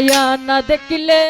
মায়া না দেখিলে